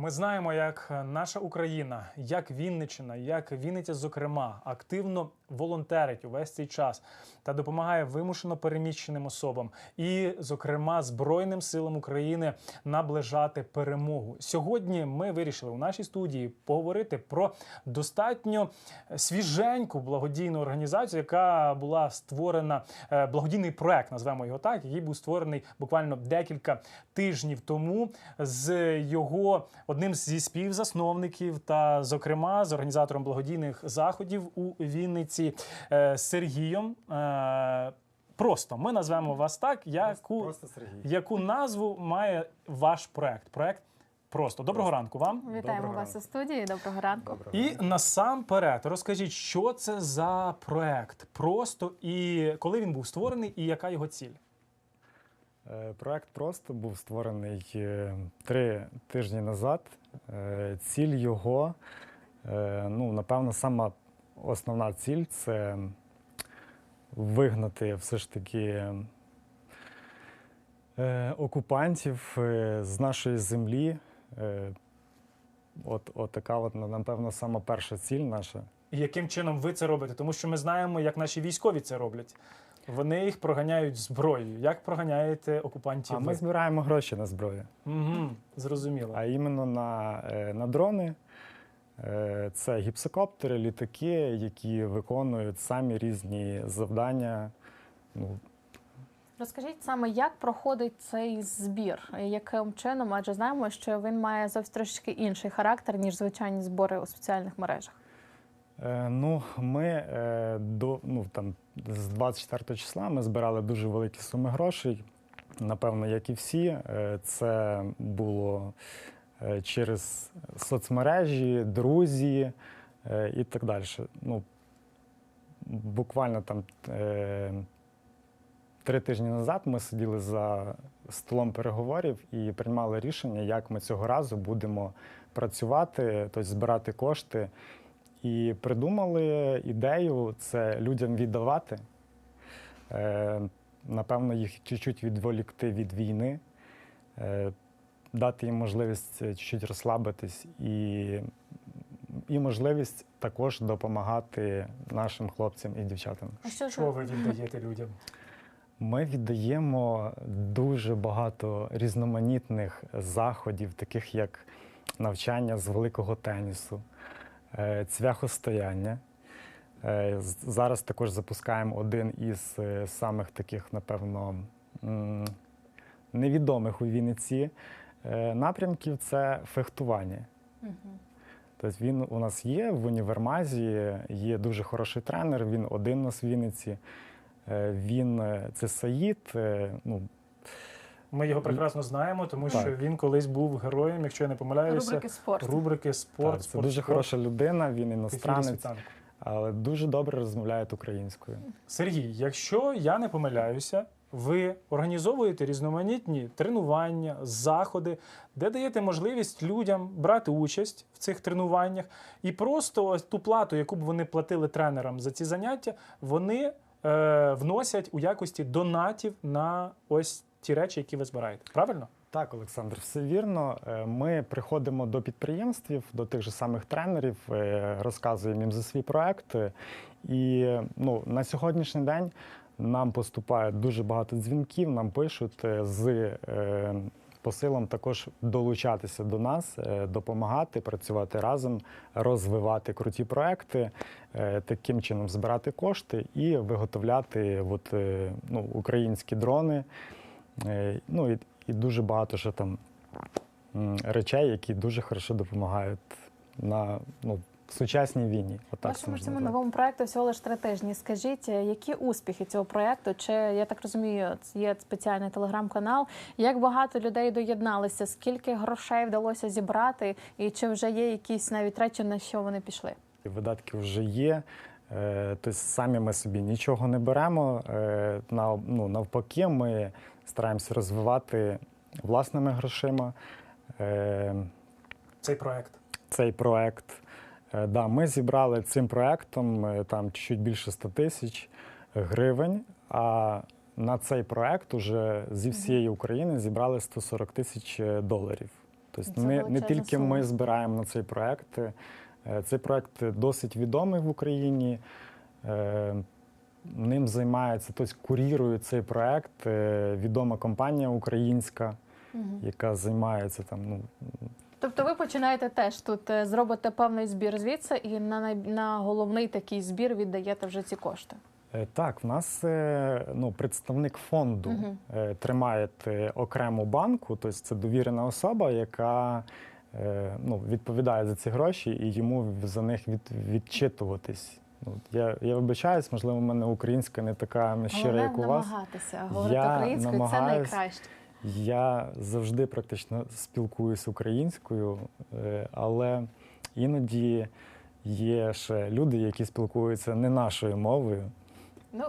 Ми знаємо, як наша Україна, як Вінниччина, як Вінниця, зокрема, активно волонтерить увесь цей час та допомагає вимушено переміщеним особам і, зокрема, Збройним силам України наближати перемогу. Сьогодні ми вирішили у нашій студії поговорити про достатньо свіженьку благодійну організацію, яка була створена е, благодійний проект, назвемо його так, який був створений буквально декілька тижнів тому з його одним зі співзасновників та, зокрема, з організатором благодійних заходів у Вінниці е, Сергієм. Е, Просто ми назвемо вас так, яку, Просто Сергій. яку назву має ваш проект. Проект просто доброго ранку вам. Вітаємо Доброго вас ранку. у студії. Доброго ранку. Доброго І ранку. насамперед розкажіть, що це за проект? Просто і коли він був створений, і яка його ціль? Е, Проект просто був створений три тижні назад. Ціль його, ну, напевно, сама основна ціль це вигнати все ж таки е, окупантів е, з нашої землі. Е, От, от така, от, напевно, сама перша ціль наша. І яким чином ви це робите? Тому що ми знаємо, як наші військові це роблять. Вони їх проганяють зброєю. Як проганяєте окупантів? А ви? ми збираємо гроші на зброю. Угу, зрозуміло. а іменно на, на дрони. Е, Це гіпсокоптери, літаки, які виконують самі різні завдання. Ну, Розкажіть саме, як проходить цей збір, яким чином, адже знаємо, що він має зовсім трошки інший характер, ніж звичайні збори у соціальних мережах. е, ну ми е, до ну там з 24 числа ми збирали дуже великі суми грошей. Напевно, як і всі, Е, це було через соцмережі, друзі е, і так далі. Ну, буквально там е, три тижні назад ми сиділи за столом переговорів і приймали рішення, як ми цього разу будемо працювати, тобто збирати кошти. І придумали ідею це людям віддавати. Е, напевно, їх чуть-чуть відволікти від війни, е, дати їм можливість е, чуть-чуть розслабитись і, і можливість також допомагати нашим хлопцям і дівчатам. А що Що ви віддаєте людям? Ми віддаємо дуже багато різноманітних заходів, таких як навчання з великого тенісу, е, цвяхостояння. Е, Зараз також запускаємо один із самих таких, напевно, невідомих у Вінниці напрямків це фехтування. Тобто він у нас є в універмазі, є дуже хороший тренер, він один у нас Вінниці. Е, Він е, це Саїд. е, Ну, Ми його прекрасно знаємо, тому що він колись був героєм, якщо я не помиляюся, рубрики спорт? рубрики спорт. так, це спорт, дуже спорт, хороша людина, він іностранець, але дуже добре розмовляє українською. Сергій, якщо я не помиляюся, ви організовуєте різноманітні тренування, заходи, де даєте можливість людям брати участь в цих тренуваннях, і просто ось ту плату, яку б вони платили тренерам за ці заняття, вони е, вносять у якості донатів на ось ті речі, які ви збираєте. Правильно? Так, Олександр, все вірно. Е, Ми приходимо до підприємств, до тих же самих тренерів, е, розказуємо їм за свій проект. І ну, на сьогоднішній день нам поступає дуже багато дзвінків, нам пишуть е, з е, посилом також долучатися до нас, е, допомагати, працювати разом, розвивати круті проекти, таким чином збирати кошти і виготовляти от, ну, українські дрони. Ну і, і дуже багато ще там речей, які дуже хорошо допомагають на ну, в сучасній війні. Отак Вашому цьому новому проекту всього лише три тижні. Скажіть, е, які успіхи цього проекту? Чи я так розумію, є спеціальний телеграм-канал? Як багато людей доєдналися? Скільки грошей вдалося зібрати? І чи вже є якісь навіть речі, на що вони пішли? Видатки вже є. Тобто самі ми собі нічого не беремо. Е, ну, Навпаки, ми стараємося розвивати власними грошима. Цей проект. цей проект. Е, Да, ми зібрали цим проектом е, там чуть більше 100 тисяч гривень. А на цей проект уже зі всієї України зібрали 140 тисяч е, доларів. Тобто Це не, не тільки сума. ми збираємо на цей проект. Цей проект досить відомий в Україні. Ним займається, тобто курірує цей проект відома компанія українська, яка займається там. Ну, Тобто ви починаєте теж тут е, зробите певний збір звідси, і на, на головний такий збір віддаєте вже ці кошти. Е, Так, в нас е, ну, представник фонду е, тримає окрему банку, тобто це довірена особа, яка ну, відповідає за ці гроші і йому за них від, відчитуватись. Ну, я, я вибачаюсь, можливо, в мене українська не така щира, як у вас. намагатися говорити Я українською це найкраще. Я завжди практично спілкуюся українською, е, але іноді є ще люди, які спілкуються не нашою мовою. Ну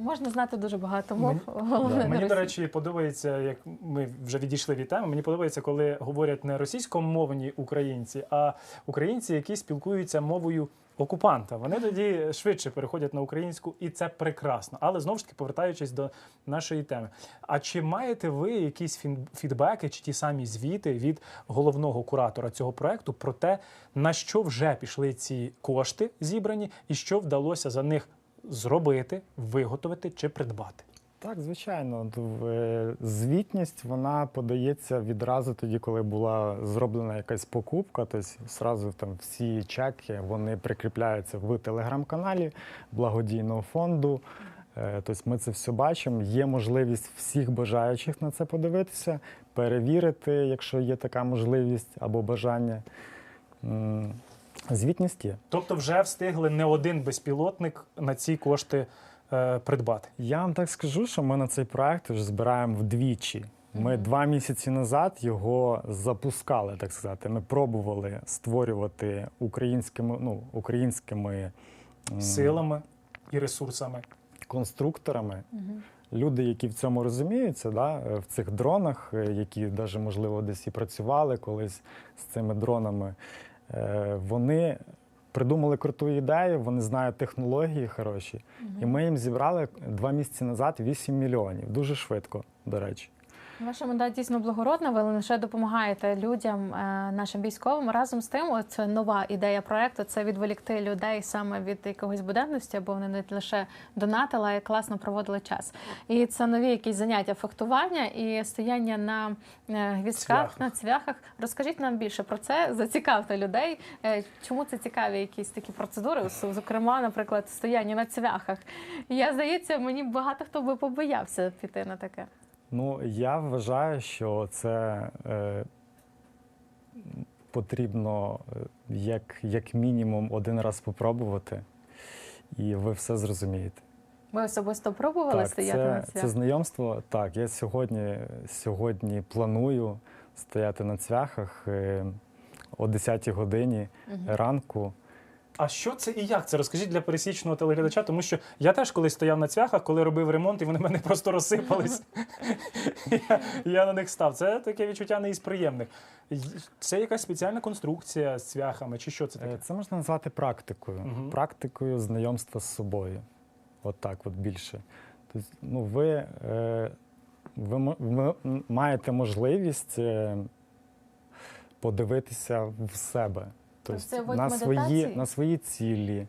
можна знати дуже багато мов. Мені- головне не Мені, до речі, подобається, як ми вже відійшли від теми. Мені подобається, коли говорять не російськомовні українці, а українці, які спілкуються мовою окупанта. Вони тоді швидше переходять на українську, і це прекрасно. Але знову ж таки, повертаючись до нашої теми. А чи маєте ви якісь фідбеки чи ті самі звіти від головного куратора цього проекту про те, на що вже пішли ці кошти зібрані, і що вдалося за них зробити, виготовити чи придбати? Так, звичайно, е, звітність вона подається відразу тоді, коли була зроблена якась покупка. Тобто зразу там всі чеки вони прикріпляються в телеграм-каналі благодійного фонду. Тобто ми це все бачимо. Є можливість всіх бажаючих на це подивитися, перевірити, якщо є така можливість або бажання. Звітність є. Тобто вже встигли не один безпілотник на ці кошти придбати. Я вам так скажу, що ми на цей проект вже збираємо вдвічі. Ми два місяці назад його запускали, так сказати. Ми пробували створювати українськими, ну, українськими Силами і ресурсами. конструкторами. Мгм. Люди, які в цьому розуміються, да, е, в цих дронах, е, які навіть, можливо, десь і працювали колись з цими дронами, е, вони придумали круту ідею, вони знають технології хороші. І ми їм зібрали два місяці назад 8 мільйонів. Дуже швидко, до речі. Ваша мета дійсно благородна. Ви лише допомагаєте людям, е, нашим військовим. Разом з тим, це нова ідея проекту. Це відволікти людей саме від якогось буденності, бо вони не лише донатили, а й класно проводили час. І це нові якісь заняття фехтування і стояння на е, гвіздках, на цвяхах. Розкажіть нам більше про це. Зацікавте людей. Е, Чому це цікаві якісь такі процедури? Зокрема, наприклад, стояння на цвяхах. Я здається, мені багато хто би побоявся піти на таке. Ну, я вважаю, що це е, потрібно е, як, як мінімум один раз спробувати, і ви все зрозумієте. Ви особисто пробували так, стояти на цвях? це знайомство. Так, я сьогодні, сьогодні планую стояти на цвяхах е, о 10-й годині Мгм. ранку. А що це і як це? Розкажіть для пересічного телеглядача, тому що я теж колись стояв на цвяхах, коли робив ремонт, і вони в мене просто розсипались. я, я на них став. Це таке відчуття не із приємних. Це якась спеціальна конструкція з цвяхами, чи що це Е, таке? Це можна назвати практикою. Мгм. Практикою знайомства з собою. От так, от більше. Тобто, ну, ви, е, ви, ви маєте можливість е, подивитися в себе. Тобто це на, свої, медитації? на свої цілі,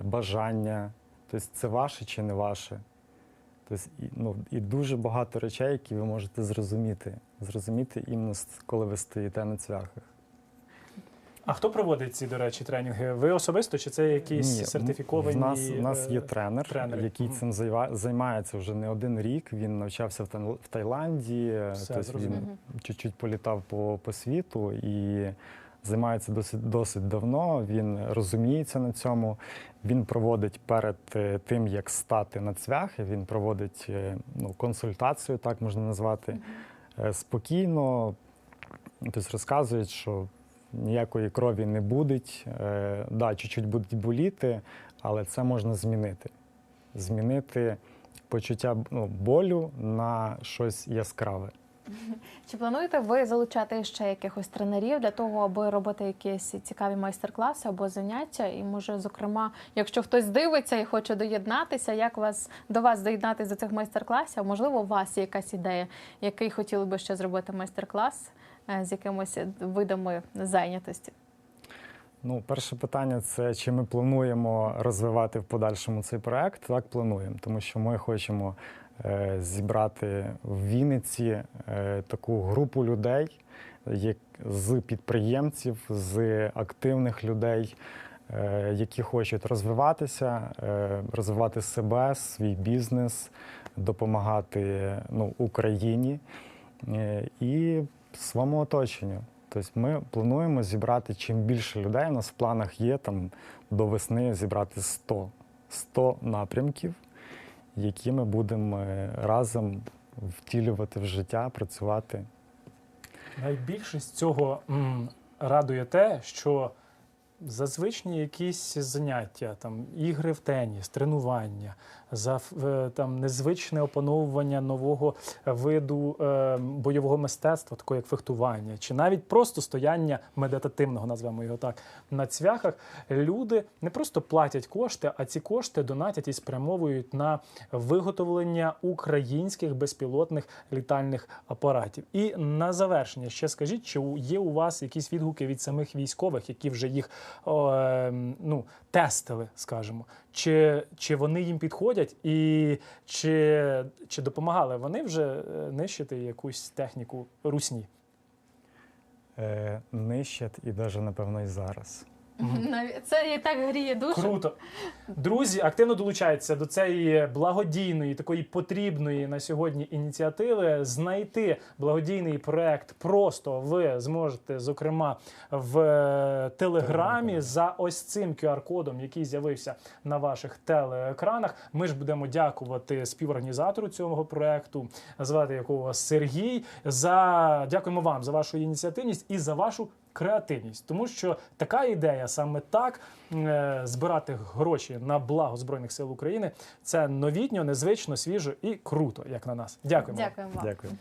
бажання. Тобто, це ваше чи не ваше. Тобто, і, ну, і дуже багато речей, які ви можете зрозуміти. Зрозуміти іменно, коли ви стоїте на цвяхах. А хто проводить ці, до речі, тренінги? Ви особисто чи це якісь Ні, сертифіковані? В нас, у нас є е, тренер, тренери. який цим займається вже не один рік. Він навчався в, Таїланді, Все, тобто він чуть-чуть політав по, по світу і займається досить, досить давно. Він розуміється на цьому. Він проводить перед е, тим, як стати на цвяхи, він проводить е, ну, консультацію, так можна назвати, е, спокійно. Тобто розказують, що ніякої крові не буде. Да, чуть-чуть будуть боліти, але це можна змінити. Змінити почуття ну, болю на щось яскраве. Чи плануєте ви залучати ще якихось тренерів для того, аби робити якісь цікаві майстер-класи або заняття? І може, зокрема, якщо хтось дивиться і хоче доєднатися, як вас до вас доєднатися до цих майстер-класів? Можливо, у вас є якась ідея, який хотіли би ще зробити майстер-клас е, з якимось видами зайнятості? Ну, перше питання це чи ми плануємо розвивати в подальшому цей проект? Так, плануємо, тому що ми хочемо зібрати в Вінниці е, таку групу людей, з підприємців, з активних людей, е, які хочуть розвиватися, е, розвивати себе, свій бізнес, допомагати ну, Україні е, і своєму оточенню. Тобто ми плануємо зібрати чим більше людей. У нас в планах є там до весни зібрати 100, 100 напрямків, які ми будемо е, разом втілювати в життя, працювати. Найбільше з цього радує те, що зазвичні якісь заняття, там ігри в теніс, тренування, за е, там незвичне опановування нового виду е, бойового мистецтва, такого як фехтування, чи навіть просто стояння медитативного, назвемо його так, на цвяхах. Люди не просто платять кошти, а ці кошти донатять і спрямовують на виготовлення українських безпілотних літальних апаратів. І на завершення ще скажіть, чи є у вас якісь відгуки від самих військових, які вже їх ну, тестили, скажімо, чи, чи вони їм підходять, і чи, чи допомагали вони вже е, нищити якусь техніку русні? Е, нищать і навіть, напевно, і зараз. Це і так гріє душу. Круто. Друзі, активно долучаються до цієї благодійної, такої потрібної на сьогодні ініціативи. Знайти благодійний проект просто ви зможете, зокрема, в е, телеграмі за ось цим QR-кодом, який з'явився на ваших телеекранах. Ми ж будемо дякувати співорганізатору цього проекту, звати якого Сергій. За дякуємо вам за вашу ініціативність і за вашу креативність, тому що така ідея саме так е, збирати гроші на благо збройних сил України це новітньо, незвично, свіжо і круто, як на нас. Дякуємо. Дякуємо. Дякую.